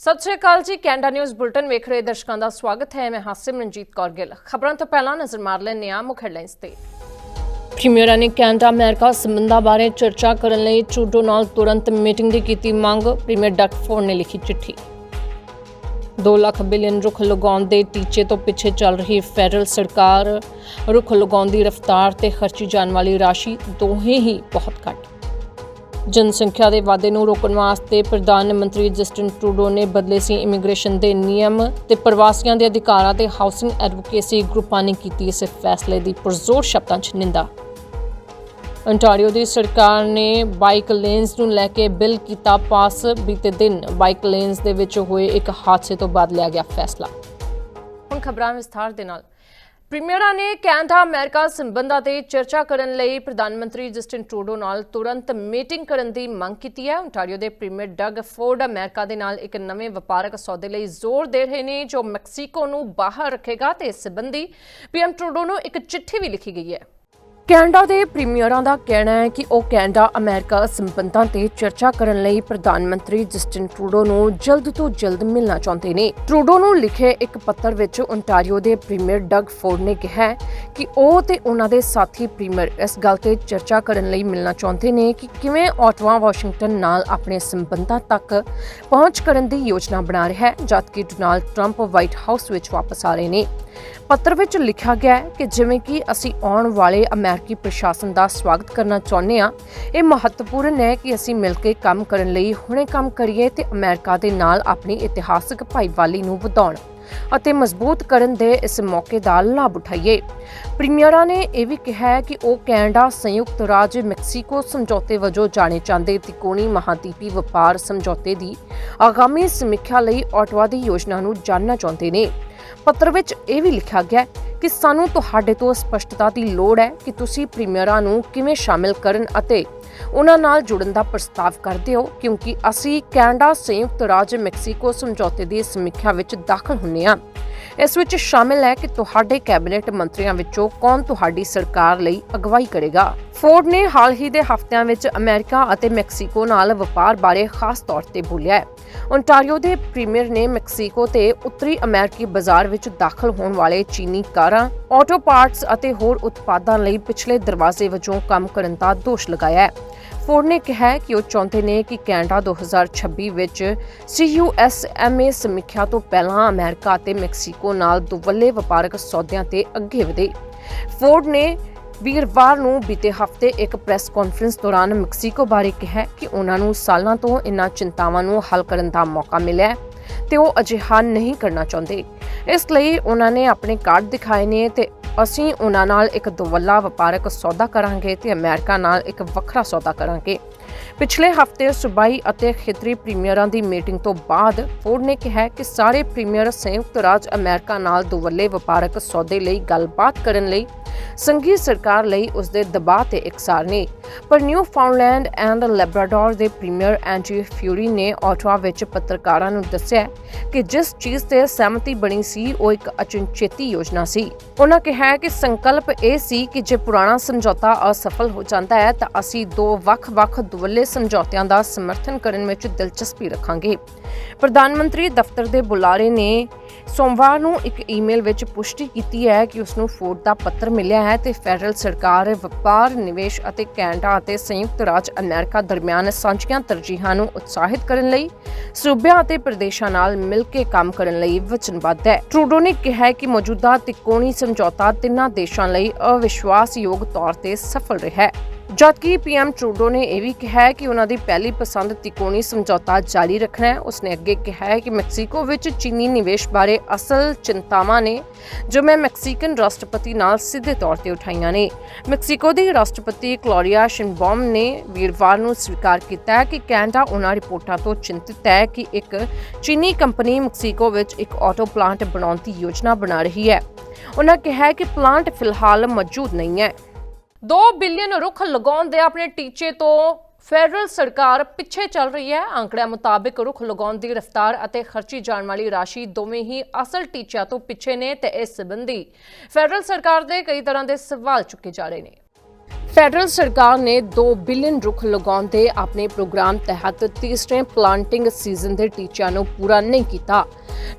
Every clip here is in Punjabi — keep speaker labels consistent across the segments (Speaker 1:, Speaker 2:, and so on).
Speaker 1: ਸਤਿ ਸ਼੍ਰੀ ਅਕਾਲ ਜੀ, ਕੈਨੇਡਾ ਨਿਊਜ਼ ਬੁਲਟਨ ਵੇਖ ਰਹੇ ਦਰਸ਼ਕਾਂ ਦਾ ਸਵਾਗਤ ਹੈ। ਮੈਂ ਹਾਸਿਮ ਰਣਜੀਤ ਕੌਰ ਗਿੱਲ। ਖਬਰਾਂ ਤੋਂ ਪਹਿਲਾਂ ਨਜ਼ਰ ਮਾਰ ਲੈਂਦੇ ਹਾਂ ਮੁੱਖ ਹੈਡਲਾਈਨਸ ਤੇ। ਪ੍ਰੀਮੀਅਰਾਂ ਨੇ ਕੈਨੇਡਾ, ਅਮਰੀਕਾ ਸੰਬੰਧਾਂ ਬਾਰੇ ਚਰਚਾ ਕਰਨ ਲਈ ਟਰੂਡੋ ਨਾਲ ਤੁਰੰਤ ਮੀਟਿੰਗ ਦੀ ਕੀਤੀ ਮੰਗ ਪ੍ਰੀਮੀਅਰ ਡਕਫੋਰਡ ਨੇ ਲਿਖੀ ਚਿੱਠੀ। 2 ਲੱਖ ਬਿਲੀਅਨ ਰੁੱਖ ਲਗਾਉਣ ਦੇ ਟੀਚੇ ਤੋਂ ਪਿੱਛੇ ਚੱਲ ਰਹੀ ਫੈਡਰਲ ਸਰਕਾਰ, ਰੁੱਖ ਲਗਾਉਣ ਦੀ ਰਫ਼ਤਾਰ ਤੇ ਖਰਚੀ ਜਾਣ ਵਾਲੀ ਰਾਸ਼ੀ ਦੋਹੇ ਹੀ ਬਹੁਤ ਘੱਟ। ਜਨਸੰਖਿਆ ਦੇ ਵਾਧੇ ਨੂੰ ਰੋਕਣ ਵਾਸਤੇ ਪ੍ਰਧਾਨ ਮੰਤਰੀ ਜਸਟਿਨ ਟਰੂਡੋ ਨੇ ਬਦਲੇ ਸੀ ਇਮੀਗ੍ਰੇਸ਼ਨ ਦੇ ਨਿਯਮ ਤੇ ਪ੍ਰਵਾਸੀਆਂ ਦੇ ਅਧਿਕਾਰਾਂ ਤੇ ਹਾਊਸਿੰਗ ਐਡਵੋਕੇਸੀ ਗਰੁੱਪਾਂ ਨੇ ਕੀਤੀ। ਇਸ ਫੈਸਲੇ ਦੀ ਪੁਰਜ਼ੋਰ ਸ਼ਬਦਾਂ 'ਚ ਨਿੰਦਾ। ਅੰਟਾਰੀਓ ਦੀ ਸਰਕਾਰ ਨੇ ਬਾਈਕ ਲੇਨਸ ਨੂੰ ਲੈ ਕੇ ਬਿੱਲ ਕੀਤਾ ਪਾਸ। ਬੀਤੇ ਦਿਨ ਬਾਈਕ ਲੇਨਸ ਦੇ ਵਿੱਚ ਹੋਏ ਇੱਕ ਹਾਦਸੇ ਤੋਂ ਬਾਅਦ ਲਿਆ ਗਿਆ ਫੈਸਲਾ। ਹੁਣ ਖਬਰਾਂ ਵਿਸਥਾਰ ਦੇ ਨਾਲ। ਪ੍ਰੀਮੀਅਰਾਂ ਨੇ ਕੈਨੇਡਾ ਅਮਰੀਕਾ ਸੰਬੰਧਾਂ ਤੇ ਚਰਚਾ ਕਰਨ ਲਈ ਪ੍ਰਧਾਨ ਮੰਤਰੀ ਜਸਟਿਨ ਟਰੂਡੋ ਨਾਲ ਤੁਰੰਤ ਮੀਟਿੰਗ ਕਰਨ ਦੀ ਮੰਗ ਕੀਤੀ ਹੈ। ਓਨਟਾਰੀਓ ਦੇ ਪ੍ਰੀਮੀਅਰ ਡਗ ਫੋਰਡ ਅਮਰੀਕਾ ਦੇ ਨਾਲ ਇੱਕ ਨਵੇਂ ਵਪਾਰਕ ਸੌਦੇ ਲਈ ਜ਼ੋਰ ਦੇ ਰਹੇ ਨੇ, ਜੋ ਮੈਕਸੀਕੋ ਨੂੰ ਬਾਹਰ ਰੱਖੇਗਾ ਤੇ ਇਸ ਸੰਬੰਧੀ ਪੀਐਮ ਟਰੂਡੋ ਨੂੰ ਇੱਕ ਚਿੱਠੀ ਵੀ ਲਿਖੀ ਗਈ ਹੈ। ਕੈਨੇਡਾ ਦੇ ਪ੍ਰੀਮੀਅਰਾਂ ਦਾ ਕਹਿਣਾ ਹੈ ਕਿ ਉਹ ਕੈਨੇਡਾ, ਅਮਰੀਕਾ ਸੰਬੰਧਾਂ ਤੇ ਚਰਚਾ ਕਰਨ ਲਈ ਪ੍ਰਧਾਨ ਮੰਤਰੀ ਜਸਟਿਨ ਟਰੂਡੋ ਨੂੰ ਜਲਦ ਤੋਂ ਜਲਦ ਮਿਲਣਾ ਚਾਹੁੰਦੇ ਨੇ। ਟਰੂਡੋ ਨੂੰ ਲਿਖੇ ਇੱਕ ਪੱਤਰ ਵਿੱਚ ontario ਦੇ ਪ੍ਰੀਮੀਅਰ ਡਗ ਫੋਰਡ ਨੇ ਕਿਹਾ ਕਿ ਉਹ ਤੇ ਉਹਨਾਂ ਦੇ ਸਾਥੀ ਪ੍ਰੀਮੀਅਰ ਇਸ ਗੱਲ ਤੇ ਚਰਚਾ ਕਰਨ ਲਈ ਮਿਲਣਾ ਚਾਹੁੰਦੇ ਨੇ ਕਿ ਕਿਵੇਂ ਆਟਵਾ ਵਾਸ਼ਿੰਗਟਨ ਨਾਲ ਆਪਣੇ ਸੰਬੰਧਾਂ ਤੱਕ ਪਹੁੰਚ ਕਰਨ ਦੀ ਯੋਜਨਾ ਬਣਾ ਰਿਹਾ ਹੈ, ਜਦਕਿ ਡੋਨਾਲਡ ਟਰੰਪ ਵਾਈਟ ਹਾਊਸ ਵਿੱਚ ਵਾਪਸ ਆ ਰਹੇ ਨੇ। ਪੱਤਰ ਵਿੱਚ ਲਿਖਿਆ ਗਿਆ ਹੈ ਕਿ ਜਿਵੇਂ ਕਿ ਅਸੀਂ ਆਉਣ ਵਾਲੇ ਅਮਰੀਕੀ ਪ੍ਰਸ਼ਾਸਨ ਦਾ ਸਵਾਗਤ ਕਰਨਾ ਚਾਹੁੰਦੇ ਹਾਂ, ਇਹ ਮਹੱਤਵਪੂਰਨ ਹੈ ਕਿ ਅਸੀਂ ਮਿਲ ਕੇ ਕੰਮ ਕਰਨ ਲਈ ਹੁਣੇ ਕੰਮ ਕਰੀਏ ਤੇ ਅਮਰੀਕਾ ਦੇ ਨਾਲ ਆਪਣੀ ਇਤਿਹਾਸਕ ਭਾਈਵਾਲੀ ਨੂੰ ਵਧਾਉਣ ਅਤੇ ਮਜ਼ਬੂਤ ਕਰਨ ਦੇ ਇਸ ਮੌਕੇ ਦਾ ਲਾਭ ਉਠਾਈਏ। ਪ੍ਰੀਮੀਅਰਾਂ ਨੇ ਇਹ ਵੀ ਕਿਹਾ ਹੈ ਕਿ ਉਹ ਕੈਨੇਡਾ ਸੰਯੁਕਤ ਰਾਜ ਮੈਕਸੀਕੋ ਸਮਝੌਤੇ ਵਜੋਂ ਜਾਣੇ ਜਾਂਦੇ ਤਿਕੋਣੀ ਮਹਾਦੀਪੀ ਵਪਾਰ ਸਮਝੌਤੇ ਦੀ ਆਗਾਮੀ ਸਮੀਖਿਆ ਲਈ ਆਟਵਾ ਦੀ ਯੋਜਨਾ ਨੂੰ ਜਾਣਨਾ ਚਾਹੁੰਦੇ ਨੇ। ਪੱਤਰ ਵਿੱਚ ਇਹ ਵੀ ਲਿਖਿਆ ਗਿਆ ਕਿ ਸਾਨੂੰ ਤੁਹਾਡੇ ਤੋਂ ਸਪਸ਼ਟਤਾ ਦੀ ਲੋੜ ਹੈ ਕਿ ਤੁਸੀਂ ਪ੍ਰੀਮੀਅਰਾਂ ਨੂੰ ਕਿਵੇਂ ਸ਼ਾਮਿਲ ਕਰਨ ਅਤੇ ਉਹਨਾਂ ਨਾਲ ਜੁੜਨ ਦਾ ਪ੍ਰਸਤਾਵ ਕਰਦੇ ਹੋ, ਕਿਉਂਕਿ ਅਸੀਂ ਕੈਨੇਡਾ ਸੰਯੁਕਤ ਰਾਜ ਮੈਕਸੀਕੋ ਸਮਝੌਤੇ ਦੀ ਸਮੀਖਿਆ ਵਿੱਚ ਦਾਖਲ ਹੁੰਨੇ ਹਾਂ। ਇਸ ਵਿੱਚ ਸ਼ਾਮਿਲ ਹੈ ਕਿ ਤੁਹਾਡੇ ਕੈਬਨਿਟ ਮੰਤਰੀਆਂ ਵਿੱਚੋਂ ਕੌਣ ਤੁਹਾਡੀ ਸਰਕਾਰ ਲਈ ਅਗਵਾਈ ਕਰੇਗਾ। ਫੋਰਡ ਨੇ ਹਾਲ ਹੀ ਦੇ ਹਫ਼ਤਿਆਂ ਵਿੱਚ ਅਮਰੀਕਾ ਅਤੇ ਮੈਕਸੀਕੋ ਨਾਲ ਵਪਾਰ ਬਾਰੇ ਖਾਸ ਤੌਰ ਤੇ ਬੋਲਿਆ ਹੈ। ਓਨਟਾਰੀਓ ਦੇ ਪ੍ਰੀਮੀਅਰ ਨੇ ਮੈਕਸੀਕੋ ਤੇ ਉੱਤਰੀ ਅਮਰੀਕੀ ਬਾਜ਼ਾਰ ਵਿੱਚ ਦਾਖਲ ਹੋਣ ਵਾਲੇ ਚੀਨੀ ਕਾਰਾਂ, ਆਟੋ ਪਾਰਟਸ ਅਤੇ ਹੋਰ ਉਤਪਾਦਾਂ ਲਈ ਪਿਛਲੇ ਦਰਵਾਜ਼ੇ ਵਜੋਂ ਕੰਮ ਕਰਨ ਦਾ ਦੋਸ਼ ਲਗਾਇਆ ਹੈ। ਫੋਰਡ ਨੇ ਕਿਹਾ ਕਿ ਉਹ ਚਾਹੁੰਦੇ ਨੇ ਕਿ ਕੈਨੇਡਾ 2026 ਵਿੱਚ CUSMA ਸਮੀਖਿਆ ਤੋਂ ਪਹਿਲਾਂ ਅਮਰੀਕਾ ਅਤੇ ਮੈਕਸੀਕੋ ਨਾਲ ਦੁਵੱਲੇ ਵਪਾਰਕ ਸੌਦਿਆਂ ਤੇ ਅੱਗੇ ਵਧੇ। ਫੋਰਡ ਨੇ ਵੀਰਵਾਰ ਨੂੰ ਬੀਤੇ ਹਫ਼ਤੇ ਇੱਕ ਪ੍ਰੈਸ ਕਾਨਫਰੰਸ ਦੌਰਾਨ ਮੈਕਸੀਕੋ ਬਾਰੇ ਕਿਹਾ ਕਿ ਉਹਨਾਂ ਨੂੰ ਸਾਲਾਂ ਤੋਂ ਇਨ੍ਹਾਂ ਚਿੰਤਾਵਾਂ ਨੂੰ ਹੱਲ ਕਰਨ ਦਾ ਮੌਕਾ ਮਿਲਿਆ ਹੈ ਤੇ ਉਹ ਅਜਿਹਾ ਨਹੀਂ ਕਰਨਾ ਚਾਹੁੰਦੇ। ਇਸ ਲਈ ਉਹਨਾਂ ਨੇ ਆਪਣੇ ਕਾਰਡ ਦਿਖਾਏ ਨੇ ਤੇ ਅਸੀਂ ਉਹਨਾਂ ਨਾਲ ਇੱਕ ਦੁਵੱਲਾ ਵਪਾਰਕ ਸੌਦਾ ਕਰਾਂਗੇ ਤੇ ਅਮਰੀਕਾ ਨਾਲ ਇੱਕ ਵੱਖਰਾ ਸੌਦਾ ਕਰਾਂਗੇ। ਪਿਛਲੇ ਹਫ਼ਤੇ ਸੂਬਾਈ ਅਤੇ ਖੇਤਰੀ ਪ੍ਰੀਮੀਅਰਾਂ ਦੀ ਮੀਟਿੰਗ ਤੋਂ ਬਾਅਦ ਫੋਰਡ ਨੇ ਕਿਹਾ ਕਿ ਸਾਰੇ ਪ੍ਰੀਮੀਅਰ ਸੰਯੁਕਤ ਰਾਜ ਅਮਰੀਕਾ ਨਾਲ ਦੁਵੱਲੇ ਵਪਾਰਕ ਸੌਦੇ ਲਈ ਗੱਲਬਾਤ ਕਰਨ ਲਈ ਸੰਘੀ ਸਰਕਾਰ ਲਈ ਉਸ ਦੇ ਦਬਾਅ ਤੇ ਇਕਸਾਰ ਨੇ। ਪਰ ਨਿਊ ਫਾਊਂਡਲੈਂਡ ਐਂਡ ਲੈਬਰਾਡੋਰ ਦੇ ਪ੍ਰੀਮੀਅਰ ਐਂਜੀ ਫਿਊਰੀ ਨੇ ਆਟਵਾ ਵਿੱਚ ਪੱਤਰਕਾਰਾਂ ਨੂੰ ਦੱਸਿਆ ਕਿ ਜਿਸ ਚੀਜ਼ ਤੇ ਸਹਿਮਤੀ ਬਣੀ ਸੀ, ਉਹ ਇੱਕ ਅਚਨਚੇਤੀ ਯੋਜਨਾ ਸੀ। ਉਹਨਾਂ ਕਿਹਾ ਕਿ ਸੰਕਲਪ ਇਹ ਸੀ ਕਿ ਜੇ ਪੁਰਾਣਾ ਸਮਝੌਤਾ ਅਸਫਲ ਹੋ ਜਾਂਦਾ ਹੈ ਤਾਂ ਅਸੀਂ ਦੋ ਵੱਖ-ਵੱਖ ਦੁਵੱਲੇ ਸਮਝੌਤਿਆਂ ਦਾ ਸਮਰਥਨ ਕਰਨ ਵਿੱਚ ਦਿਲਚਸਪੀ ਰੱਖਾਂਗੇ। ਪ੍ਰਧਾਨ ਮੰਤਰੀ ਦਫ਼ਤਰ ਦੇ ਬੁਲਾਰੇ ਨੇ ਸੋਮਵਾਰ ਨੂੰ ਇੱਕ ਈਮੇਲ ਵਿੱਚ ਪੁਸ਼ਟੀ ਕੀਤੀ ਹੈ ਕਿ ਉਸ ਨੂੰ ਫੋਰਡ ਦਾ ਪੱਤਰ ਮਿਲਿਆ ਹੈ ਤੇ ਫੈਡਰਲ ਸਰਕਾਰ, ਵਪਾਰ, ਨਿਵੇਸ਼ ਅਤੇ ਕੈਨੇਡਾ ਅਤੇ ਸੰਯੁਕਤ ਰਾਜ ਅਮਰੀਕਾ ਦਰਮਿਆਨ ਸਾਂਝੀਆਂ ਤਰਜੀਹਾਂ ਨੂੰ ਉਤਸ਼ਾਹਿਤ ਕਰਨ ਲਈ, ਸੂਬਿਆਂ ਅਤੇ ਪ੍ਰਦੇਸ਼ਾਂ ਨਾਲ ਮਿਲ ਕੇ ਕੰਮ ਕਰਨ ਲਈ ਵਚਨਬੱਧ ਹੈ। ਟਰੂਡੋ ਨੇ ਕਿਹਾ ਕਿ ਮੌਜੂਦਾ ਤਿਕੋਣੀ ਸਮਝੌਤਾ ਤਿੰਨਾਂ ਦੇਸ਼ਾਂ ਲਈ ਅਵਿਸ਼ਵਾਸਯੋਗ ਤੌਰ ਤੇ ਸਫਲ ਰਿਹਾ ਹੈ। ਜਦਕਿ ਪੀਐਮ ਟਰੂਡੋ ਨੇ ਇਹ ਵੀ ਕਿਹਾ ਹੈ ਕਿ ਉਹਨਾਂ ਦੀ ਪਹਿਲੀ ਪਸੰਦ ਤਿਕੋਣੀ ਸਮਝੌਤਾ ਜਾਰੀ ਰੱਖਣਾ ਹੈ। ਉਸਨੇ ਅੱਗੇ ਕਿਹਾ ਹੈ ਕਿ ਮੈਕਸੀਕੋ ਵਿੱਚ ਚੀਨੀ ਨਿਵੇਸ਼ ਬਾਰੇ ਅਸਲ ਚਿੰਤਾਵਾਂ ਨੇ, ਜੋ ਮੈਂ ਮੈਕਸੀਕਨ ਰਾਸ਼ਟਰਪਤੀ ਨਾਲ ਸਿੱਧੇ ਤੌਰ ਤੇ ਉਠਾਈਆਂ ਨੇ। ਮੈਕਸੀਕੋ ਦੀ ਰਾਸ਼ਟਰਪਤੀ ਕਲੋਰੀਆ ਸ਼ਿਨਬੌਮ ਨੇ ਵੀਰਵਾਰ ਨੂੰ ਸਵੀਕਾਰ ਕੀਤਾ ਹੈ ਕਿ ਕੈਨੇਡਾ ਉਹਨਾਂ ਰਿਪੋਰਟਾਂ ਤੋਂ ਚਿੰਤਿਤ ਹੈ ਕਿ ਇੱਕ ਚੀਨੀ ਕੰਪਨੀ ਮੈਕਸੀਕੋ ਵਿੱਚ ਇੱਕ ਆਟੋ ਪਲਾਂਟ ਬਣਾਉਣ ਦੀ ਯੋਜਨਾ ਬਣਾ ਰਹੀ ਹੈ। ਉਹਨਾਂ ਕਿਹਾ ਕਿ ਪਲਾਂਟ ਫਿਲਹਾਲ ਮੌਜੂਦ ਨਹੀਂ ਹੈ। 2 ਬਿਲੀਅਨ ਰੁੱਖ ਲਗਾਉਣ ਦੇ ਆਪਣੇ ਟੀਚੇ ਤੋਂ ਫੈਡਰਲ ਸਰਕਾਰ ਪਿੱਛੇ ਚੱਲ ਰਹੀ ਹੈ। ਅੰਕੜਿਆਂ ਮੁਤਾਬਕ ਰੁੱਖ ਲਗਾਉਣ ਦੀ ਰਫ਼ਤਾਰ ਅਤੇ ਖਰਚੀ ਜਾਣ ਵਾਲੀ ਰਾਸ਼ੀ ਦੋਵੇਂ ਹੀ ਅਸਲ ਟੀਚਿਆਂ ਤੋਂ ਪਿੱਛੇ ਨੇ ਤੇ ਇਸ ਸੰਬੰਧੀ ਫੈਡਰਲ ਸਰਕਾਰ ਦੇ ਕਈ ਤਰ੍ਹਾਂ ਦੇ ਸਵਾਲ ਚੁੱਕੇ ਜਾ ਰਹੇ ਨੇ। ਫੈਡਰਲ ਸਰਕਾਰ ਨੇ 2 ਬਿਲੀਅਨ ਰੁੱਖ ਲਗਾਉਣ ਦੇ ਆਪਣੇ ਪ੍ਰੋਗਰਾਮ ਤਹਿਤ ਤੀਸਰੇ ਪਲਾਂਟਿੰਗ ਸੀਜ਼ਨ ਦੇ ਟੀਚਿਆਂ ਨੂੰ ਪੂਰਾ ਨਹੀਂ ਕੀਤਾ।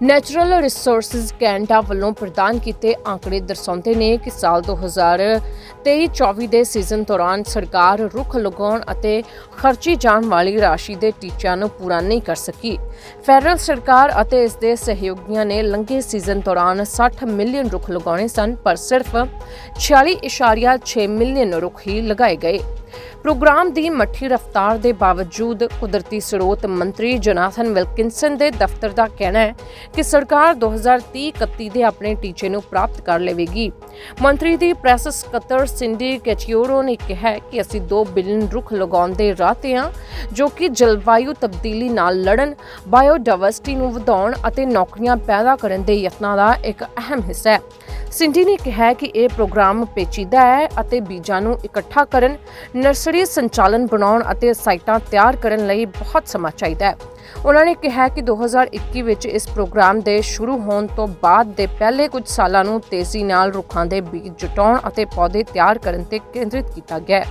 Speaker 1: ਨੈਚੁਰਲ ਰਿਸੋਰਸਜ਼ ਕੈਨੇਡਾ ਵੱਲੋਂ ਪ੍ਰਦਾਨ ਕੀਤੇ ਆંકੜੇ ਦਰਸਾਉਂਦੇ ਨੇ ਕਿ ਸਾਲ 2023-24 ਦੇ ਸੀਜ਼ਨ ਦੌਰਾਨ ਸਰਕਾਰ ਰੁੱਖ ਲਗਾਉਣ ਅਤੇ ਖਰਚੀ ਜਾਣ ਵਾਲੀ ਰਾਸ਼ੀ ਦੇ ਟੀਚਿਆਂ ਨੂੰ ਪੂਰਾ ਨਹੀਂ ਕਰ ਸਕੀ। ਫੈਡਰਲ ਸਰਕਾਰ ਅਤੇ ਇਸ ਦੇ ਸਹਿਯੋਗੀਆਂ ਨੇ ਲੰਘੇ ਸੀਜ਼ਨ ਦੌਰਾਨ 60 ਮਿਲੀਅਨ ਰੁੱਖ ਲਗਾਉਣੇ ਸਨ, ਪਰ ਸਿਰਫ 46.6 ਮਿਲੀਅਨ ਰੁੱਖ ਹੀ ਲਗਾਏ ਗਏ। ਪ੍ਰੋਗਰਾਮ ਦੀ ਮੱਠੀ ਰਫ਼ਤਾਰ ਦੇ ਬਾਵਜੂਦ ਕੁਦਰਤੀ ਸਰੋਤ ਮੰਤਰੀ ਜੋਨਾਥਨ ਵਿਲਕਿੰਸਨ ਦੇ ਦਫ਼ਤਰ ਦਾ ਕਹਿਣਾ ਹੈ ਕਿ ਸਰਕਾਰ 2030-31 ਦੇ ਆਪਣੇ ਟੀਚੇ ਨੂੰ ਪ੍ਰਾਪਤ ਕਰ ਲਵੇਗੀ। ਮੰਤਰੀ ਦੀ ਪ੍ਰੈਸ ਸਕੱਤਰ ਸਿੰਡੀ ਕੈਚਿਓਰੋ ਨੇ ਕਿਹਾ ਕਿ ਅਸੀਂ 2 ਬਿਲੀਅਨ ਰੁੱਖ ਲਗਾਉਣ ਦੇ ਰਾਹ ਤੇ ਹਾਂ, ਜੋ ਕਿ ਜਲਵਾਯੂ ਤਬਦੀਲੀ ਨਾਲ ਲੜਨ, ਬਾਇਓਡਾਇਵਰਸਿਟੀ ਨੂੰ ਵਧਾਉਣ ਅਤੇ ਨੌਕਰੀਆਂ ਪੈਦਾ ਕਰਨ ਦੇ ਯਤਨਾਂ ਦਾ ਇੱਕ ਅਹਿਮ ਹਿੱਸਾ ਹੈ। ਸਿੰਡੀ ਨੇ ਕਿਹਾ ਕਿ ਇਹ ਪ੍ਰੋਗਰਾਮ ਪੇਚੀਦਾ ਹੈ ਅਤੇ ਬੀਜਾਂ ਨੂੰ ਇਕੱਠਾ ਕਰਨ, ਨਰਸਰੀ ਸੰਚਾਲਨ ਬਣਾਉਣ ਅਤੇ ਸਾਈਟਾਂ ਤਿਆਰ ਕਰਨ ਲਈ ਬਹੁਤ ਸਮਾਂ ਚਾਹੀਦਾ ਹੈ। ਉਹਨਾਂ ਨੇ ਕਿਹਾ ਕਿ 2021 ਵਿੱਚ ਇਸ ਪ੍ਰੋਗਰਾਮ ਦੇ ਸ਼ੁਰੂ ਹੋਣ ਤੋਂ ਬਾਅਦ ਦੇ ਪਹਿਲੇ ਕੁਝ ਸਾਲਾਂ ਨੂੰ ਤੇਜ਼ੀ ਨਾਲ ਰੁੱਖਾਂ ਦੇ ਬੀਜ ਜੁਟਾਉਣ ਅਤੇ ਪੌਦੇ ਤਿਆਰ ਕਰਨ ਤੇ ਕੇਂਦਰਿਤ ਕੀਤਾ ਗਿਆ ਹੈ।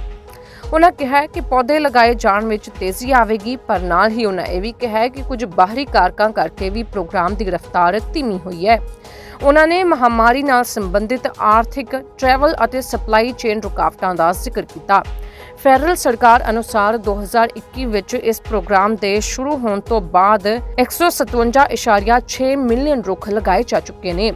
Speaker 1: ਉਹਨਾਂ ਕਿਹਾ ਕਿ ਪੌਦੇ ਲਗਾਏ ਜਾਣ ਵਿੱਚ ਤੇਜ਼ੀ ਆਵੇਗੀ, ਪਰ ਨਾਲ ਹੀ ਉਹਨਾਂ ਇਹ ਵੀ ਕਿਹਾ ਕਿ ਕੁਝ ਬਾਹਰੀ ਕਾਰਕਾਂ ਕਰਕੇ ਵੀ ਪ੍ਰੋਗਰਾਮ ਦੀ ਰਫ਼ਤਾਰ ਧੀਮੀ ਹੋਈ ਹੈ। ਉਹਨਾਂ ਨੇ ਮਹਾਮਾਰੀ ਨਾਲ ਸੰਬੰਧਿਤ ਆਰਥਿਕ, ਟਰੈਵਲ ਅਤੇ ਸਪਲਾਈ ਚੇਨ ਰੁਕਾਵਟਾਂ ਦਾ ਜ਼ਿਕਰ ਕੀਤਾ। ਫੈਡਰਲ ਸਰਕਾਰ ਅਨੁਸਾਰ 2021 ਵਿੱਚ ਇਸ ਪ੍ਰੋਗਰਾਮ ਦੇ ਸ਼ੁਰੂ ਹੋਣ ਤੋਂ ਬਾਅਦ 157.6 ਮਿਲੀਅਨ ਰੁੱਖ ਲਗਾਏ ਜਾ ਚੁੱਕੇ ਨੇ।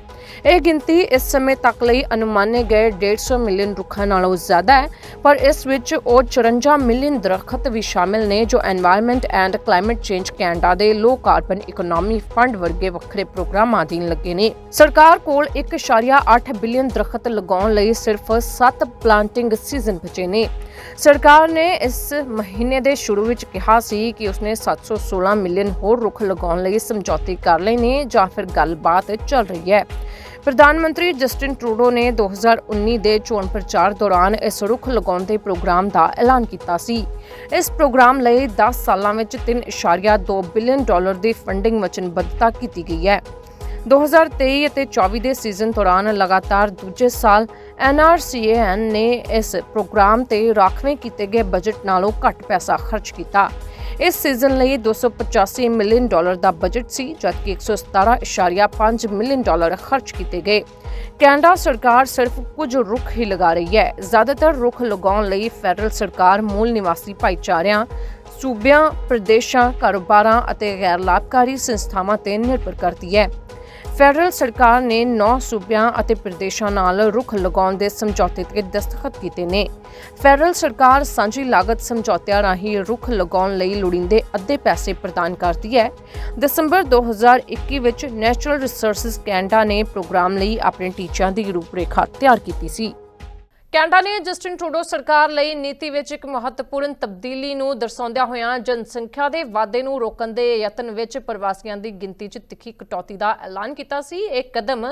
Speaker 1: ਇਹ ਗਿਣਤੀ ਇਸ ਸਮੇਂ ਤੱਕ ਲਈ ਅਨੁਮਾਨੇ ਗਏ 150 ਮਿਲੀਅਨ ਰੁੱਖਾਂ ਨਾਲੋਂ ਜ਼ਿਆਦਾ ਹੈ, ਪਰ ਇਸ ਵਿੱਚ ਉਹ 54 ਮਿਲੀਅਨ ਦਰਖਤ ਵੀ ਸ਼ਾਮਿਲ ਨੇ ਜੋ environment and climate change Canada ਦੇ ਲੋ ਕਾਰਬਨ ਇਕਨੋਮੀ ਫੰਡ ਵਰਗੇ ਵੱਖਰੇ ਪ੍ਰੋਗਰਾਮ ਆਧੀਨ ਲੱਗੇ ਨੇ। ਸਰਕਾਰ ਕੋਲ 1.8 ਬਿਲੀਅਨ ਦਰਖਤ ਲਗਾਉਣ ਲਈ ਸਿਰਫ 7 ਪਲਾਂਟਿੰਗ ਸੀਜ਼ਨ ਬਚੇ ਨੇ। ਸਰਕਾਰ ਨੇ ਇਸ ਮਹੀਨੇ ਦੇ ਸ਼ੁਰੂ ਵਿੱਚ ਕਿਹਾ ਸੀ ਕਿ ਉਸਨੇ 716 ਮਿਲੀਅਨ ਹੋਰ ਰੁੱਖ ਲਗਾਉਣ ਲਈ ਸਮਝੌਤੇ ਕਰ ਲਏ ਨੇ ਜਾਂ ਫਿਰ ਗੱਲਬਾਤ ਚੱਲ ਰਹੀ ਹੈ। ਪ੍ਰਧਾਨ ਮੰਤਰੀ ਜਸਟਿਨ ਟਰੂਡੋ ਨੇ 2019 ਦੇ ਚੋਣ ਪ੍ਰਚਾਰ ਦੌਰਾਨ ਇਸ ਰੁੱਖ ਲਗਾਉਣ ਦੇ ਪ੍ਰੋਗਰਾਮ ਦਾ ਐਲਾਨ ਕੀਤਾ ਸੀ। ਇਸ ਪ੍ਰੋਗਰਾਮ ਲਈ 10 ਸਾਲਾਂ ਵਿੱਚ 3.2 ਬਿਲੀਅਨ ਡਾਲਰ ਦੀ ਫੰਡਿੰਗ ਵਚਨਬੱਧਤਾ ਕੀਤੀ ਗਈ ਹੈ। 2023 ਅਤੇ 24 ਦੇ ਸੀਜ਼ਨ ਦੌਰਾਨ ਲਗਾਤਾਰ ਦੂਜੇ ਸਾਲ NRCAN ਨੇ ਇਸ ਪ੍ਰੋਗਰਾਮ ਤੇ ਰਾਖਵੇਂ ਕੀਤੇ ਗਏ ਬਜਟ ਨਾਲੋਂ ਘੱਟ ਪੈਸਾ ਖਰਚ ਕੀਤਾ। ਇਸ ਸੀਜ਼ਨ ਲਈ 285 ਮਿਲੀਅਨ ਡਾਲਰ ਦਾ ਬਜਟ ਸੀ, ਜਦਕਿ 117.5 ਮਿਲੀਅਨ ਡਾਲਰ ਖਰਚ ਕੀਤੇ ਗਏ। ਕੈਨੇਡਾ ਸਰਕਾਰ ਸਿਰਫ ਕੁਝ ਰੁੱਖ ਹੀ ਲਗਾ ਰਹੀ ਹੈ। ਜ਼ਿਆਦਾਤਰ ਰੁੱਖ ਲਗਾਉਣ ਲਈ ਫੈਡਰਲ ਸਰਕਾਰ ਮੂਲ ਨਿਵਾਸੀ ਭਾਈਚਾਰਿਆਂ, ਸੂਬਿਆਂ, ਪ੍ਰਦੇਸ਼ਾਂ, ਕਾਰੋਬਾਰਾਂ ਅਤੇ ਗੈਰ ਲਾਭਕਾਰੀ ਸੰਸਥਾਵਾਂ ਤੇ ਨਿਰਭਰ ਕਰਦੀ ਹੈ। ਫੈਡਰਲ ਸਰਕਾਰ ਨੇ 9 ਸੂਬਿਆਂ ਅਤੇ ਪ੍ਰਦੇਸ਼ਾਂ ਨਾਲ ਰੁੱਖ ਲਗਾਉਣ ਦੇ ਸਮਝੌਤੇ ਤੇ ਦਸਤਖਤ ਕੀਤੇ ਨੇ। ਫੈਡਰਲ ਸਰਕਾਰ ਸਾਂਝੀ ਲਾਗਤ ਸਮਝੌਤਿਆਂ ਰਾਹੀਂ ਰੁੱਖ ਲਗਾਉਣ ਲਈ ਲੋੜੀਂਦੇ ਅੱਧੇ ਪੈਸੇ ਪ੍ਰਦਾਨ ਕਰਦੀ ਹੈ। ਦਸੰਬਰ 2021 ਵਿੱਚ ਨੈਚੁਰਲ ਰਿਸੋਰਸਜ਼ ਕੈਨੇਡਾ ਨੇ ਪ੍ਰੋਗਰਾਮ ਲਈ ਆਪਣੇ ਟੀਚਿਆਂ ਦੀ ਰੂਪਰੇਖਾ ਤਿਆਰ ਕੀਤੀ ਸੀ। ਕੈਨੇਡਾ ਨੇ ਜਸਟਿਨ ਟਰੂਡੋ ਸਰਕਾਰ ਲਈ ਨੀਤੀ ਵਿੱਚ ਇੱਕ ਮਹੱਤਵਪੂਰਨ ਤਬਦੀਲੀ ਨੂੰ ਦਰਸਾਉਂਦਿਆਂ ਹੋਇਆਂ ਜਨਸੰਖਿਆ ਦੇ ਵਾਧੇ ਨੂੰ ਰੋਕਣ ਦੇ ਯਤਨ ਵਿੱਚ ਪ੍ਰਵਾਸੀਆਂ ਦੀ ਗਿਣਤੀ 'ਚ ਤਿੱਖੀ ਕਟੌਤੀ ਦਾ ਐਲਾਨ ਕੀਤਾ ਸੀ। ਇਹ ਕਦਮ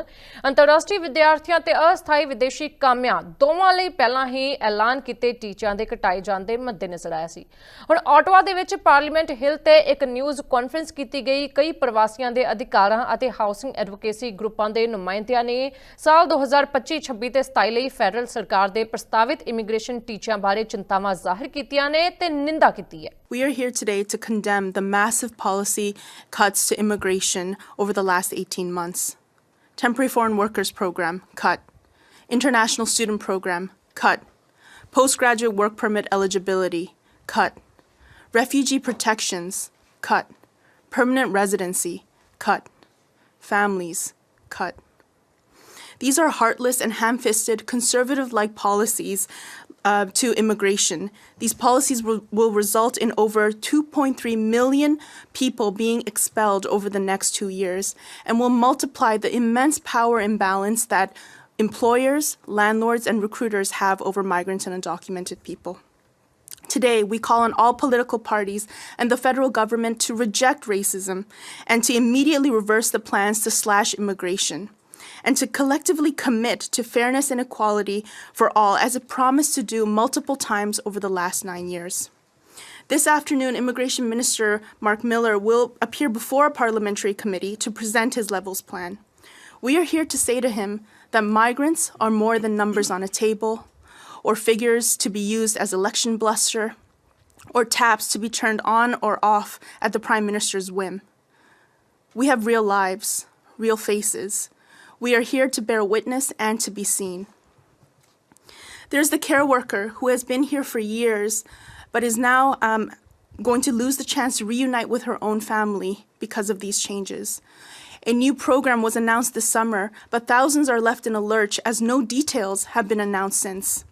Speaker 1: ਅੰਤਰਰਾਸ਼ਟਰੀ ਵਿਦਿਆਰਥੀਆਂ ਤੇ ਅਸਥਾਈ ਵਿਦੇਸ਼ੀ ਕਾਮਿਆਂ ਦੋਵਾਂ ਲਈ ਪਹਿਲਾਂ ਹੀ ਐਲਾਨ ਕੀਤੇ ਟੀਚਿਆਂ ਦੇ ਘਟਾਏ ਜਾਣ ਦੇ ਮੱਦੇਨਜ਼ਰ ਆਇਆ ਸੀ। ਹੁਣ ਆਟਵਾ ਦੇ ਵਿੱਚ ਪਾਰਲੀਮੈਂਟ ਹਿੱਲ ਤੇ ਇੱਕ ਨਿਊਜ਼ ਕਾਨਫਰੰਸ ਕੀਤੀ ਗਈ। ਕਈ ਪ੍ਰਵਾਸੀਆਂ ਦੇ ਅਧਿਕਾਰਾਂ ਅਤੇ ਹਾਊਸਿੰਗ ਐਡਵੋਕੇਸੀ ਗਰੁੱਪਾਂ ਦੇ ਨੁਮਾਇੰਦਿਆਂ ਨੇ ਸਾਲ 2025-26 ਤੇ 27 ਲਈ ਫੈਡਰਲ ਸਰਕਾਰ ਦੇ ਪ੍ਰਸਤਾਵਿਤ ਇਮੀਗ੍ਰੇਸ਼ਨ ਟੀਚਿਆਂ ਬਾਰੇ ਚਿੰਤਾਵਾਂ ਜ਼ਾਹਿਰ ਕੀਤੀਆਂ ਨੇ ਤੇ ਨਿੰਦਾ ਕੀਤੀ ਹੈ
Speaker 2: We are here today to condemn the massive policy cuts to immigration over the last 18 months. Temporary Foreign Workers Program, cut. International Student Program, cut. Postgraduate Work Permit Eligibility, cut. Refugee Protections, cut. Permanent Residency, cut. Families, cut. These are heartless and ham fisted, conservative like policies uh, to immigration. These policies will, will result in over 2.3 million people being expelled over the next two years and will multiply the immense power imbalance that employers, landlords, and recruiters have over migrants and undocumented people. Today, we call on all political parties and the federal government to reject racism and to immediately reverse the plans to slash immigration and to collectively commit to fairness and equality for all as it promised to do multiple times over the last nine years. This afternoon, Immigration Minister Mark Miller will appear before a parliamentary committee to present his levels plan. We are here to say to him that migrants are more than numbers on a table or figures to be used as election bluster, or taps to be turned on or off at the Prime Minister's whim. We have real lives, real faces. We are here to bear witness and to be seen. There's the care worker who has been here for years, but is now um, going to lose the chance to reunite with her own family because of these changes. A new program was announced this summer, but thousands are left in a lurch as no details have been announced since.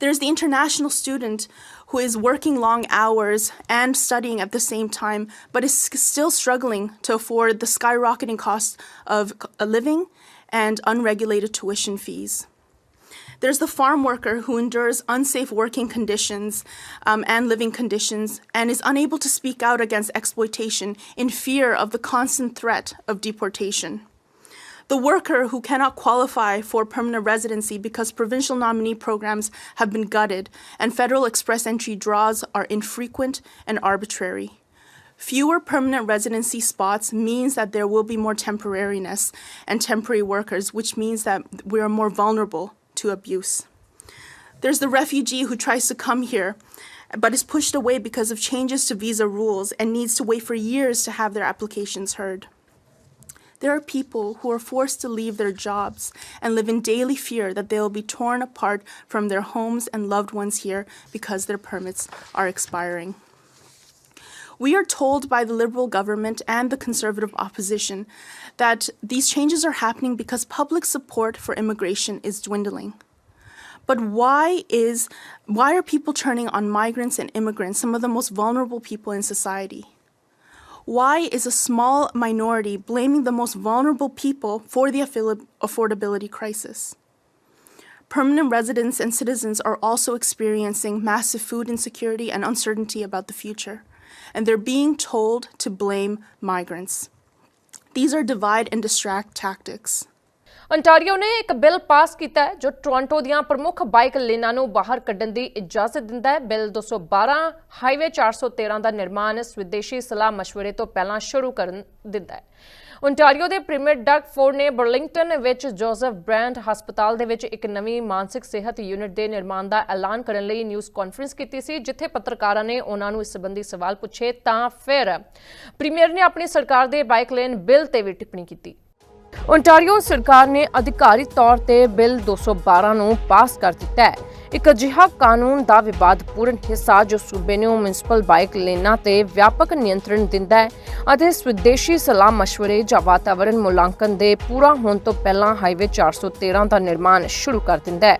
Speaker 2: There's the international student who is working long hours and studying at the same time, but is still struggling to afford the skyrocketing cost of a living and unregulated tuition fees. There's the farm worker who endures unsafe working conditions um, and living conditions and is unable to speak out against exploitation in fear of the constant threat of deportation. The worker who cannot qualify for permanent residency because provincial nominee programs have been gutted and federal express entry draws are infrequent and arbitrary. Fewer permanent residency spots means that there will be more temporariness and temporary workers, which means that we are more vulnerable to abuse. There's the refugee who tries to come here but is pushed away because of changes to visa rules and needs to wait for years to have their applications heard. There are people who are forced to leave their jobs and live in daily fear that they will be torn apart from their homes and loved ones here because their permits are expiring. We are told by the Liberal government and the Conservative opposition that these changes are happening because public support for immigration is dwindling. But why is why are people turning on migrants and immigrants, some of the most vulnerable people in society? Why is a small minority blaming the most vulnerable people for the affordability crisis? Permanent residents and citizens are also experiencing massive food insecurity and uncertainty about the future, and they're being told to blame migrants. These are divide and distract tactics.
Speaker 1: Ontario ਨੇ ਇੱਕ ਬਿੱਲ ਪਾਸ ਕੀਤਾ ਹੈ, ਜੋ ਟੋਰਾਂਟੋ ਦੀਆਂ ਪ੍ਰਮੁੱਖ ਬਾਈਕ ਲੇਨਾਂ ਨੂੰ ਬਾਹਰ ਕੱਢਣ ਦੀ ਇਜਾਜ਼ਤ ਦਿੰਦਾ ਹੈ। ਬਿੱਲ 212 ਹਾਈਵੇ 413 ਦਾ ਨਿਰਮਾਣ ਸਵਿਦੇਸ਼ੀ ਸਲਾਹ مشਵਰੇ ਤੋਂ ਪਹਿਲਾਂ ਸ਼ੁਰੂ ਕਰਨ ਦਿੰਦਾ ਹੈ। Ontario ਦੇ ਪ੍ਰੀਮੀਅਰ ਡਗ ਫੋਰ ਨੇ ਬਰਲਿੰਗਟਨ ਵਿੱਚ ਜੋਜ਼ਫ ਬ੍ਰਾਂਡ ਹਸਪਤਾਲ ਦੇ ਵਿੱਚ ਇੱਕ ਨਵੀਂ ਮਾਨਸਿਕ ਸਿਹਤ ਯੂਨਿਟ ਦੇ ਨਿਰਮਾਣ ਦਾ ਐਲਾਨ ਕਰਨ ਲਈ ਨਿਊਜ਼ ਕਾਨਫਰੰਸ ਕੀਤੀ ਸੀ, ਜਿੱਥੇ ਪੱਤਰਕਾਰਾਂ ਨੇ ਉਹਨਾਂ ਨੂੰ ਇਸ ਸੰਬੰਧੀ ਸਵਾਲ ਪੁੱਛੇ ਤਾਂ ਫਿਰ ਪ੍ਰੀਮੀਅਰ ਨੇ ਆਪਣੀ ਸਰਕਾਰ ਦੇ ਬਾਈਕ ਲੇਨ ਬਿੱਲ ਤੇ ਵੀ ਟਿੱਪਣੀ ਕੀਤੀ। ਓਨਟਾਰੀਓ ਸਰਕਾਰ ਨੇ ਅਧਿਕਾਰਿਤ ਤੌਰ ਤੇ ਬਿੱਲ 212 ਨੂੰ ਪਾਸ ਕਰ ਦਿੱਤਾ ਹੈ। ਇੱਕ ਅਜਿਹਾ ਕਾਨੂੰਨ ਦਾ ਵਿਵਾਦਪੂਰਨ ਹਿੱਸਾ ਜੋ ਸੂਬੇ ਨੂੰ ਮਿਊਨਿਸਪਲ ਬਾਈਕ ਲੇਨਾਂ ਤੇ ਵਿਆਪਕ ਨਿਯੰਤਰਣ ਦਿੰਦਾ ਹੈ ਅਤੇ ਸਵਦੇਸ਼ੀ ਸਲਾਹ ਮਸ਼ਵਰੇ ਜਾਂ ਵਾਤਾਵਰਣ ਮੁਲਾਂਕਣ ਦੇ ਪੂਰਾ ਹੋਣ ਤੋਂ ਪਹਿਲਾਂ ਹਾਈਵੇ 413 ਦਾ ਨਿਰਮਾਣ ਸ਼ੁਰੂ ਕਰ ਦਿੰਦਾ ਹੈ।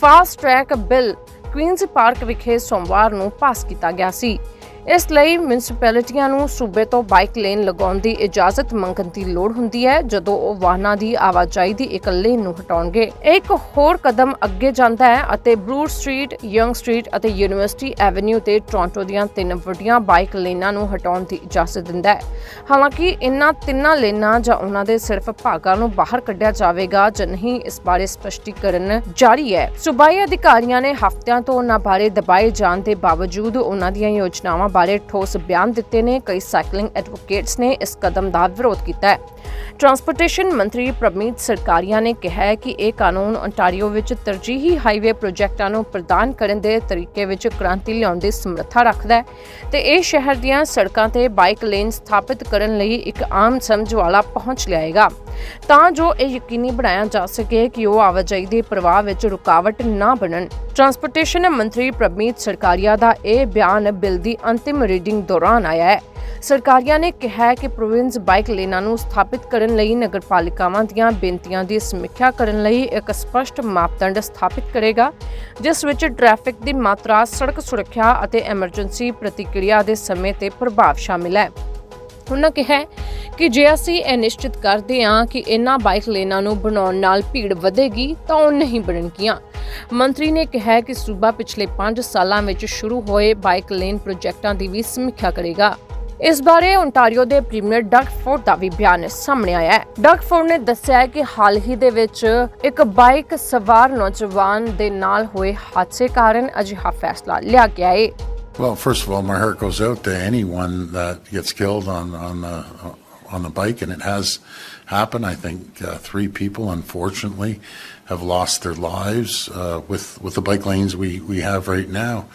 Speaker 1: Fast track bill Queen's Park ਵਿਖੇ ਸੋਮਵਾਰ ਨੂੰ ਪਾਸ ਕੀਤਾ ਗਿਆ ਸੀ। ਇਸ ਲਈ ਮਿਊਨਿਸਪੈਲਿਟੀਆਂ ਨੂੰ ਸੂਬੇ ਤੋਂ ਬਾਈਕ ਲੇਨ ਲਗਾਉਣ ਦੀ ਇਜਾਜ਼ਤ ਮੰਗਣ ਦੀ ਲੋੜ ਹੁੰਦੀ ਹੈ, ਜਦੋਂ ਉਹ ਵਾਹਨਾਂ ਦੀ ਆਵਾਜਾਈ ਦੀ ਇੱਕ ਲੇਨ ਨੂੰ ਹਟਾਉਣਗੇ। ਇੱਕ ਹੋਰ ਕਦਮ ਅੱਗੇ ਜਾਂਦਾ ਹੈ ਅਤੇ ਬਰੂਡ ਸਟਰੀਟ ਯੰਗ ਸਟਰੀਟ ਅਤੇ ਯੂਨੀਵਰਸਿਟੀ ਐਵੇਨਿਊ ਤੇ ਟੋਰਾਂਟੋ ਦੀਆਂ ਤਿੰਨ ਵੱਡੀਆਂ ਬਾਈਕ ਲੇਨਾਂ ਨੂੰ ਹਟਾਉਣ ਦੀ ਇਜਾਜ਼ਤ ਦਿੰਦਾ ਹੈ। ਹਾਲਾਂਕਿ ਇਨ੍ਹਾਂ ਤਿੰਨਾਂ ਲੇਨਾਂ ਜਾਂ ਉਹਨਾਂ ਦੇ ਸਿਰਫ ਭਾਗਾਂ ਨੂੰ ਬਾਹਰ ਕੱਢਿਆ ਜਾਵੇਗਾ, ਜਾਂ ਨਹੀਂ ਇਸ ਬਾਰੇ ਸਪਸ਼ਟੀਕਰਨ ਜਾਰੀ ਹੈ। ਸੂਬਾਈ ਅਧਿਕਾਰੀਆਂ ਨੇ ਹਫ਼ਤਿਆਂ ਤੋਂ ਉਹਨਾਂ ਬਾਰੇ ਦਬਾਏ ਜਾਣ ਦੇ ਬਾਵਜੂਦ ਉਹਨਾਂ ਦੀਆਂ ਯੋਜਨਾਵਾਂ ਬਾਰੇ ਠੋਸ ਬਿਆਨ ਦਿੱਤੇ ਨੇ। ਕਈ ਸਾਈਕਲਿੰਗ ਐਡਵੋਕੇਟਸ ਨੇ ਇਸ ਕਦਮ ਦਾ ਵਿਰੋਧ ਕੀਤਾ ਹੈ। ਟਰਾਂਸਪੋਰਟੇਸ਼ਨ ਮੰਤਰੀ ਪ੍ਰਮੀਤ ਸਰਕਾਰੀਆ ਨੇ ਕਿਹਾ ਹੈ ਕਿ ਇਹ ਕਾਨੂੰਨ ontario ਵਿੱਚ ਤਰਜੀਹੀ ਹਾਈਵੇ ਪ੍ਰੋਜੈਕਟਾਂ ਨੂੰ ਪ੍ਰਦਾਨ ਕਰਨ ਦੇ ਤਰੀਕੇ ਵਿੱਚ ਕ੍ਰਾਂਤੀ ਲਿਆਉਣ ਦੀ ਸਮਰੱਥਾ ਰੱਖਦਾ ਹੈ ਤੇ ਇਹ ਸ਼ਹਿਰ ਦੀਆਂ ਸੜਕਾਂ ਤੇ ਬਾਈਕ ਲੇਨ ਸਥਾਪਿਤ ਕਰਨ ਲਈ ਇੱਕ ਆਮ ਸਮਝ ਵਾਲਾ ਪਹੁੰਚ ਲਿਆਏਗਾ। ਤਾਂ ਜੋ ਇਹ ਯਕੀਨੀ ਬਣਾਇਆ ਜਾ ਸਕੇ ਕਿ ਉਹ ਆਵਾਜਾਈ ਦੇ ਪ੍ਰਵਾਹ ਵਿੱਚ ਰੁਕਾਵਟ ਨਾ ਬਣਨ। ਟਰਾਂਸਪੋਰਟੇਸ਼ਨ ਮੰਤਰੀ ਪ੍ਰਮੀਤ ਸਰਕਾਰੀਆ ਦਾ ਇਹ ਬਿਆਨ ਬਿੱਲ ਦੀ ਅੰਤਿਮ ਰੀਡਿੰਗ ਦੌਰਾਨ ਆਇਆ ਹੈ। ਸਰਕਾਰੀਆ ਨੇ ਕਿਹਾ ਕਿ ਪ੍ਰੋਵਿੰਸ ਬਾਈਕ ਲੇਨਾਂ ਨੂੰ ਸਥਾਪਿਤ ਕਰਨ ਲਈ ਨਗਰਪਾਲਿਕਾਵਾਂ ਦੀਆਂ ਬੇਨਤੀਆਂ ਦੀ ਸਮੀਖਿਆ ਕਰਨ ਲਈ ਇੱਕ ਸਪਸ਼ਟ ਮਾਪਦੰਡ ਸਥਾਪਿਤ ਕਰੇਗਾ, ਜਿਸ ਵਿੱਚ ਟ੍ਰੈਫਿਕ ਦੀ ਮਾਤਰਾ, ਸੜਕ ਸੁਰੱਖਿਆ ਅਤੇ ਐਮਰਜੈਂਸੀ ਪ੍ਰਤੀਕਿਰਿਆ ਦੇ ਸਮੇਂ ਤੇ ਪ੍ਰਭਾਵ ਸ਼ਾਮਿਲ ਹੈ। ਉਹਨਾਂ ਕਿਹਾ ਕਿ ਜੇ ਅਸੀਂ ਇਹ ਨਿਸ਼ਚਿਤ ਕਰਦੇ ਹਾਂ ਕਿ ਇਨ੍ਹਾਂ ਬਾਈਕ ਲੇਨਾਂ ਨੂੰ ਬਣਾਉਣ ਨਾਲ ਭੀੜ ਵਧੇਗੀ, ਤਾਂ ਉਹ ਨਹੀਂ ਬਣਨਗੀਆਂ। ਮੰਤਰੀ ਨੇ ਕਿਹਾ ਕਿ ਸੂਬਾ ਪਿਛਲੇ 5 ਸਾਲਾਂ ਵਿੱਚ ਸ਼ੁਰੂ ਹੋਏ ਬਾਈਕ ਲੇਨ ਪ੍ਰੋਜੈਕਟਾਂ ਦੀ ਵੀ ਸਮੀਖਿਆ ਕਰੇਗਾ। ਇਸ ਬਾਰੇ ਓਨਟਾਰੀਓ ਦੇ ਪ੍ਰੀਮੀਅਰ ਡਗ ਫੋਰਡ ਦਾ ਵੀ ਬਿਆਨ ਸਾਹਮਣੇ ਆਇਆ ਹੈ। ਡਗ ਫੋਰਡ ਨੇ ਦੱਸਿਆ ਹੈ ਕਿ ਹਾਲ ਹੀ ਦੇ ਵਿੱਚ ਇੱਕ ਬਾਈਕ ਸਵਾਰ ਨੌਜਵਾਨ ਦੇ ਨਾਲ ਹੋਏ ਹਾਦਸੇ ਕਾਰਨ ਅਜਿਹਾ ਫੈਸਲਾ ਲਿਆ ਗਿਆ ਹੈ
Speaker 3: Well, first of all, my heart goes out to anyone that gets killed on on the on the bike, and it has happened. I think uh, three people, unfortunately, have lost their lives uh, with with the bike lanes we we have right now.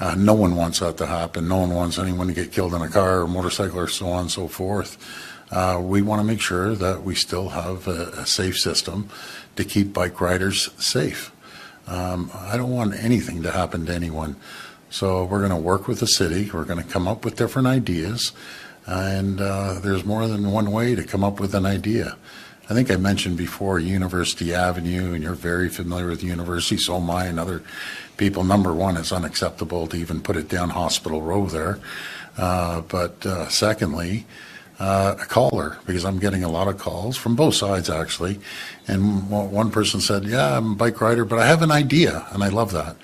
Speaker 3: Uh, no one wants that to happen. No one wants anyone to get killed in a car or motorcycle or so on and so forth. Uh, we want to make sure that we still have a, a safe system to keep bike riders safe. Um, I don't want anything to happen to anyone. So we're going to work with the city. We're going to come up with different ideas. And uh, there's more than one way to come up with an idea. I think I mentioned before University Avenue, and you're very familiar with University, so am I and other people. Number one, it's unacceptable to even put it down Hospital Row there. Uh, but uh, secondly, uh, a caller because I'm getting a lot of calls from both sides actually. And one one person said, "Yeah, I'm a bike rider, but I have an idea," and I love that.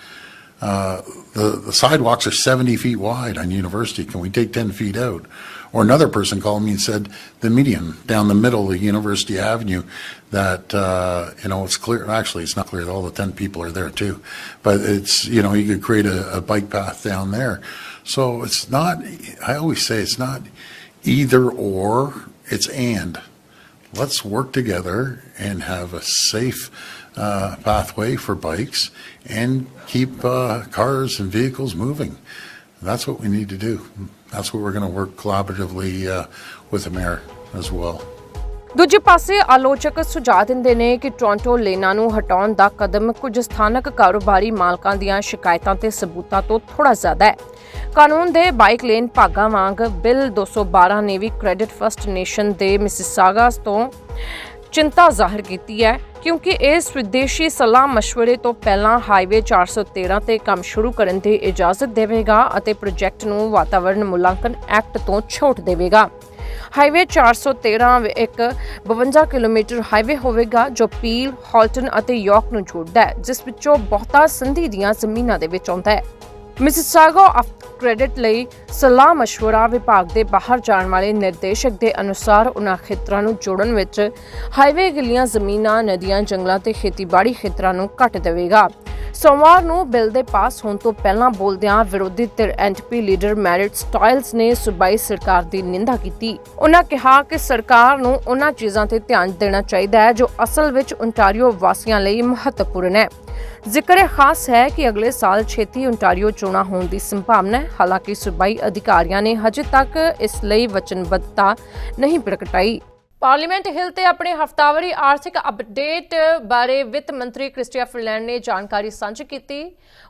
Speaker 3: Uh, the the sidewalks are 70 feet wide on University. Can we take 10 feet out? Or another person called me and said, "The median down the middle of University Avenue, that uh, you know it's clear. Actually, it's not clear. That all the 10 people are there too, but it's you know you could create a, a bike path down there. So it's not. I always say it's not." either or, it's and. Let's work together and have a safe uh, pathway for bikes and keep uh, cars and vehicles moving. That's what we need to do. That's what we're going to work collaboratively uh, with the mayor as well.
Speaker 1: ਦੂਜੇ ਪਾਸੇ ਆਲੋਚਕ ਸੁਝਾਅ ਦਿੰਦੇ ਨੇ ਕਿ ਟੋਰਾਂਟੋ ਲੇਨਾਂ ਨੂੰ ਹਟਾਉਣ ਦਾ ਕਦਮ ਕੁਝ ਸਥਾਨਕ ਕਾਰੋਬਾਰੀ ਮਾਲਕਾਂ ਦੀਆਂ ਸ਼ਿਕਾਇਤਾਂ ਤੇ ਸਬੂਤਾਂ ਤੋਂ ਥੋੜਾ ਜ਼ਿਆਦਾ ਹੈ। ਕਾਨੂੰਨ ਦੇ ਬਾਈਕ ਲੇਨ ਭਾਗਾਂ ਵਾਂਗ ਬਿੱਲ 212 ਨੇ ਵੀ ਕ੍ਰੈਡਿਟ ਫਸਟ ਨੇਸ਼ਨ ਦੇ ਮਿਸਿਸਾਗਾਸ ਤੋਂ ਚਿੰਤਾ ਜ਼ਾਹਿਰ ਕੀਤੀ ਹੈ, ਕਿਉਂਕਿ ਇਸ ਵਿਦੇਸ਼ੀ ਸਲਾਹ مشਵਰੇ ਤੋਂ ਪਹਿਲਾਂ ਹਾਈਵੇ 413 ਤੇ ਕੰਮ ਸ਼ੁਰੂ ਕਰਨ ਦੀ ਇਜਾਜ਼ਤ ਦੇਵੇਗਾ ਅਤੇ ਪ੍ਰੋਜੈਕਟ ਨੂੰ ਵਾਤਾਵਰਣ ਮੁਲਾਂਕਣ ਐਕਟ ਤੋਂ ਛੋਟ ਦੇਵੇਗਾ। ਹਾਈਵੇ 413 ਇੱਕ 52 ਕਿਲੋਮੀਟਰ ਹਾਈਵੇ ਹੋਵੇਗਾ ਜੋ ਪੀਲ, ਹਾਲਟਨ ਅਤੇ ਯਾਰਕ ਨੂੰ ਜੋੜਦਾ ਹੈ ਜਿਸ ਵਿੱਚੋਂ ਬਹੁਤਾ ਸੰਧੀ ਦੀਆਂ ਜ਼ਮੀਨਾਂ ਦੇ ਵਿੱਚ ਆਉਂਦਾ ਹੈ। ਮਿਸਿਸਾਗਾ ਕ੍ਰੈਡਿਟ ਲਈ ਸਲਾਹ مشورہ ਵਿਭਾਗ ਦੇ ਬਾਹਰ ਜਾਣ ਵਾਲੇ ਨਿਰਦੇਸ਼ਕ ਦੇ ਅਨੁਸਾਰ ਉਨ੍ਹਾਂ ਖੇਤਰਾਂ ਨੂੰ ਜੋੜਨ ਵਿੱਚ ਹਾਈਵੇ ਗਿੱਲੀਆਂ ਜ਼ਮੀਨਾਂ ਨਦੀਆਂ ਜੰਗਲਾਂ ਤੇ ਖੇਤੀਬਾੜੀ ਖੇਤਰਾਂ ਨੂੰ ਘੱਟ ਦੇਵੇਗਾ ਸੋਮਵਾਰ ਨੂੰ ਬਿੱਲ ਦੇ ਪਾਸ ਹੋਣ ਤੋਂ ਪਹਿਲਾਂ ਬੋਲਦਿਆਂ ਵਿਰੋਧੀ ਧਿਰ ਐਨਪੀ ਲੀਡਰ ਮੈਰਿਟ ਸਟਾਈਲਸ ਨੇ ਸੂਬਾਈ ਸਰਕਾਰ ਦੀ ਨਿੰਦਾ ਕੀਤੀ ਉਹਨਾਂ ਕਿਹਾ ਕਿ ਸਰਕਾਰ ਨੂੰ ਉਹਨਾਂ ਚੀਜ਼ਾਂ ਤੇ ਧਿਆਨ ਦੇਣਾ ਚਾਹੀਦਾ ਹੈ ਜੋ ਅਸਲ ਵਿੱਚ ontario ਵਾਸੀਆਂ ਲਈ ਮਹੱਤਵਪੂਰਨ ਹੈ ਜ਼ਿਕਰ ਖਾਸ ਹੈ ਕਿ ਅਗਲੇ ਸਾਲ ਛੇਤੀ ontario ਚੋਣਾਂ ਹੋਣ ਦੀ ਸੰਭਾਵਨਾ ਹੈ ਹਾਲਾਂਕਿ ਸੂਬਾਈ ਅਧਿਕਾਰੀਆਂ ਨੇ ਹਜੇ ਤੱਕ ਇਸ ਲਈ ਵਚਨਬੱਧਤਾ ਨਹੀਂ ਪ੍ਰਗਟਾਈ। ਪਾਰਲੀਮੈਂਟ ਹਿਲ ਤੇ ਆਪਣੇ ਹਫਤਾਵਾਰੀ ਆਰਥਿਕ ਅਪਡੇਟ ਬਾਰੇ ਵਿੱਤ ਮੰਤਰੀ ਕ੍ਰਿਸਟੀਆ ਫਿਰਲੈਂਡ ਨੇ ਜਾਣਕਾਰੀ ਸਾਂਝੀ ਕੀਤੀ।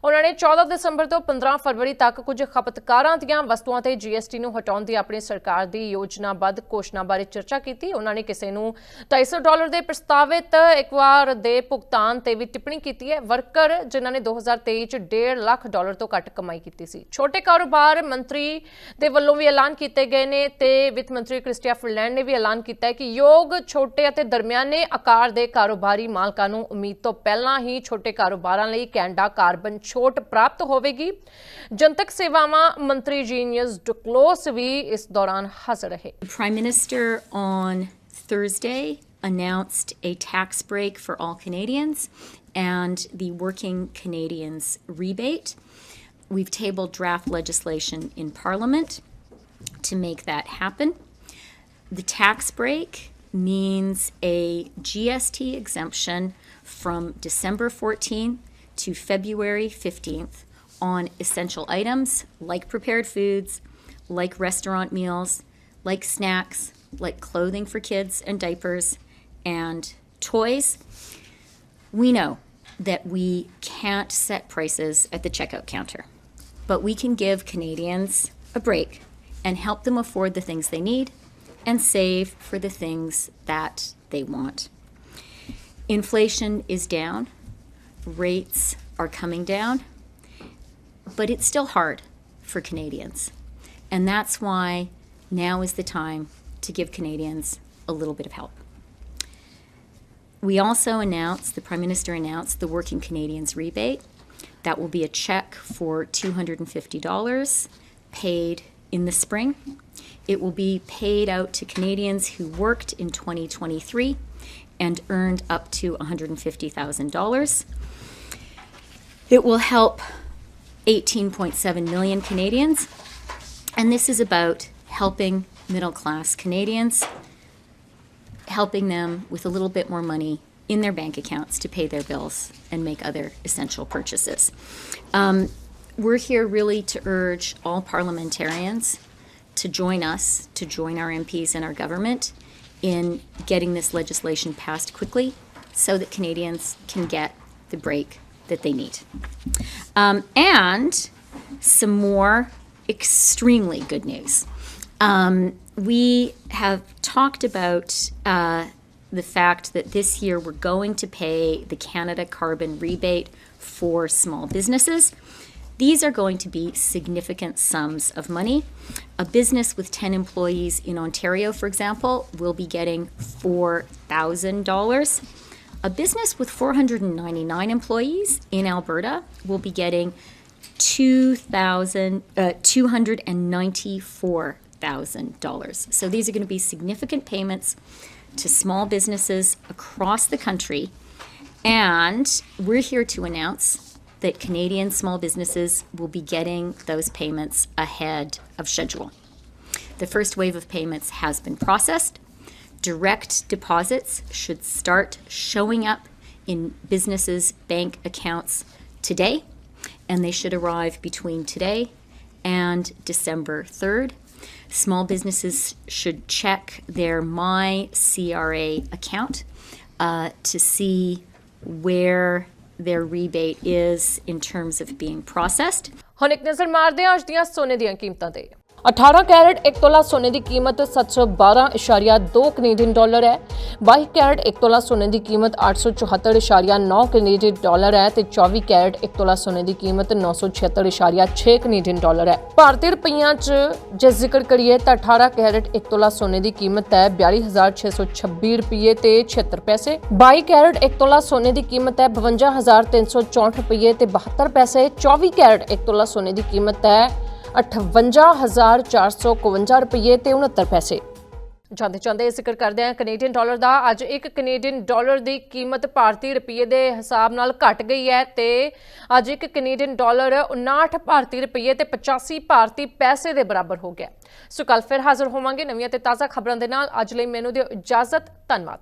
Speaker 1: ਉਹਨਾਂ ਨੇ 14 ਦਸੰਬਰ ਤੋਂ 15 ਫਰਵਰੀ ਤੱਕ ਕੁਝ ਖਪਤਕਾਰਾਂ ਦੀਆਂ ਵਸਤੂਆਂ ਤੇ ਜੀਐਸਟੀ ਨੂੰ ਹਟਾਉਣ ਦੀ ਆਪਣੀ ਸਰਕਾਰ ਦੀ ਯੋਜਨਾਬੱਧ ਘੋਸ਼ਣਾ ਬਾਰੇ ਚਰਚਾ ਕੀਤੀ। ਉਹਨਾਂ ਨੇ ਕਿਸੇ ਨੂੰ 250 ਡਾਲਰ ਦੇ ਪ੍ਰਸਤਾਵਿਤ ਇੱਕ ਵਾਰ ਦੇ ਭੁਗਤਾਨ ਤੇ ਵੀ ਟਿੱਪਣੀ ਕੀਤੀ ਹੈ। ਵਰਕਰ ਜਿਨ੍ਹਾਂ ਨੇ 2023 ਚ 1.5 ਲੱਖ ਡਾਲਰ ਤੋਂ ਘੱਟ ਕਮਾਈ ਕੀਤੀ ਸੀ। ਛੋਟੇ ਕਾਰੋਬਾਰ ਮੰਤਰੀ ਦੇ ਵੱਲੋਂ ਵੀ ਐਲਾਨ ਕੀਤੇ ਗਏ ਨੇ ਤੇ ਵਿੱਤ ਮੰਤਰੀ ਕ੍ਰਿਸਟੀਆ ਫਿਰਲੈਂਡ ਨੇ ਵੀ ਐਲਾਨ ਕੀਤਾ ਕਿ ਯੋਗ ਛੋਟੇ ਅਤੇ ਦਰਮਿਆਨੇ ਆਕਾਰ ਦੇ ਕਾਰੋਬਾਰੀ ਮਾਲਕਾਂ ਨੂੰ ਉਮੀਦ ਤੋਂ ਪਹਿਲਾਂ ਹੀ ਛੋਟੇ ਕਾਰੋਬਾਰਾਂ ਲਈ ਕੈਨੇਡਾ ਕਾਰਬਨ ਛੋਟ ਪ੍ਰਾਪਤ ਹੋਵੇਗੀ ਜਨਤਕ ਸੇਵਾਵਾਂ ਮੰਤਰੀ ਜੀਨੀਅਸ ਡੁਕਲੋਸ ਵੀ ਇਸ ਦੌਰਾਨ ਹਾਜ਼ਰ ਰਹੇ
Speaker 4: The Prime Minister on Thursday announced a tax break for all Canadians and the Working Canadians rebate. We've tabled draft legislation in Parliament to make that happen. The tax break means a GST exemption from December 14th to February 15th on essential items like prepared foods, like restaurant meals, like snacks, like clothing for kids and diapers, and toys. We know that we can't set prices at the checkout counter, but we can give Canadians a break and help them afford the things they need and save for the things that they want. Inflation is down, rates are coming down, but it's still hard for Canadians. And that's why now is the time to give Canadians a little bit of help. We also announced, the Prime Minister announced the Working Canadians rebate. That will be a check for $250 paid in the spring. It will be paid out to Canadians who worked in 2023 and earned up to $150,000. It will help 18.7 million Canadians, and this is about helping middle class Canadians, helping them with a little bit more money in their bank accounts to pay their bills and make other essential purchases. Um, we're here really to urge all parliamentarians to join us, to join our MPs and our government in getting this legislation passed quickly so that Canadians can get the break that they need. Um, and some more extremely good news. Um, we have talked about uh, the fact that this year we're going to pay the Canada carbon rebate for small businesses. These are going to be significant sums of money. A business with 10 employees in Ontario, for example, will be getting $4,000. A business with 499 employees in Alberta will be getting 2,000, uh, $294,000. So these are going to be significant payments to small businesses across the country. And we're here to announce that Canadian small businesses will be getting those payments ahead of schedule. The first wave of payments has been processed. Direct deposits should start showing up in businesses' bank accounts today, and they should arrive between today and December 3rd. Small businesses should check their My CRA account uh, to see where their rebate is in terms of being processed.
Speaker 1: ਹੁਣ ਇੱਕ ਨਜ਼ਰ ਮਾਰਦੇ ਹਾਂ ਅੱਜ ਦੀਆਂ ਸੋਨੇ ਦੀਆਂ ਕੀਮਤਾਂ ਤੇ 18 ਕੈਰਟ 1 ਤੋਲਾ ਸੋਨੇ ਦੀ ਕੀਮਤ 712.2 ਕੈਨੇਡੀਅਨ ਡਾਲਰ ਹੈ। 22 ਕੈਰਟ 1 ਤੋਲਾ ਸੋਨੇ ਦੀ ਕੀਮਤ 874.9 ਕੈਨੇਡੀਅਨ ਡਾਲਰ ਹੈ ਤੇ 24 ਕੈਰਟ 1 ਤੋਲਾ ਸੋਨੇ ਦੀ ਕੀਮਤ 976.6 ਕੈਨੇਡੀਅਨ ਡਾਲਰ ਹੈ। ਭਾਰਤੀ ਰੁਪਈਆਂ 'ਚ ਜੇ ਜ਼ਿਕਰ ਕਰੀਏ ਤਾਂ 18 ਕੈਰਟ 1 ਤੋਲਾ ਸੋਨੇ ਦੀ ਕੀਮਤ ਹੈ 42626 ਰੁਪਏ ਤੇ 76 ਪੈਸੇ। 22 ਕੈਰਟ 1 ਤੋਲਾ ਸੋਨੇ ਦੀ ਕੀਮਤ ਹੈ 52364 ਰੁਪਏ ਤੇ 72 ਪੈਸੇ। 24 ਕੈਰਟ 1 ਤੋਲਾ ਸੋਨੇ ਦੀ ਕੀਮਤ ਹੈ 58452 ਰੁਪਏ ਤੇ 69 ਪੈਸੇ। ਜਾਂਦੇ ਜਾਂਦੇ ਜ਼ਿਕਰ ਕਰਦੇ ਹਾਂ ਕੈਨੇਡੀਅਨ ਡਾਲਰ ਦਾ ਅੱਜ ਇੱਕ ਕੈਨੇਡੀਅਨ ਡਾਲਰ ਦੀ ਕੀਮਤ ਭਾਰਤੀ ਰੁਪਏ ਦੇ ਹਿਸਾਬ ਨਾਲ ਘਟ ਗਈ ਹੈ ਤੇ ਅੱਜ ਇੱਕ ਕੈਨੇਡੀਅਨ ਡਾਲਰ 59 ਭਾਰਤੀ ਰੁਪਏ ਤੇ 85 ਭਾਰਤੀ ਪੈਸੇ ਦੇ ਬਰਾਬਰ ਹੋ ਗਿਆ। ਸੋ ਕੱਲ ਫਿਰ ਹਾਜ਼ਰ ਹੋਵਾਂਗੇ ਨਵੀਆਂ ਤੇ ਤਾਜ਼ਾ ਖਬਰਾਂ ਦੇ ਨਾਲ। ਅੱਜ ਲਈ ਮੈਨੂੰ ਦਿਓ ਇਜਾਜ਼ਤ, ਧੰਨਵਾਦ।